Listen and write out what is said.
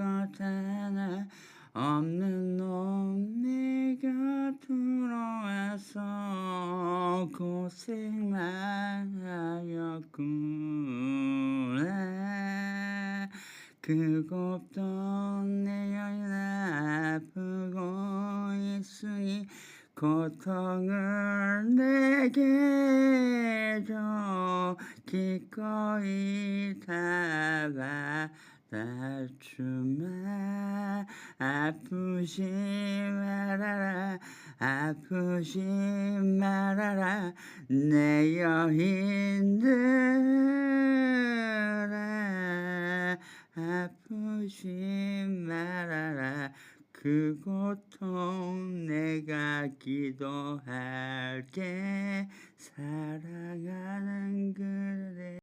나타나 없는 놈 내가 들어와서 고생만 하였구나. 그곳던 내 여인 아프고 있으니 고통을 내게 줘. 기꺼이 다받 아주마 아프지 말아라 아프지 말아라 내 여인들아 아프지 말아라 그 고통 내가 기도할게. 사랑하는 그대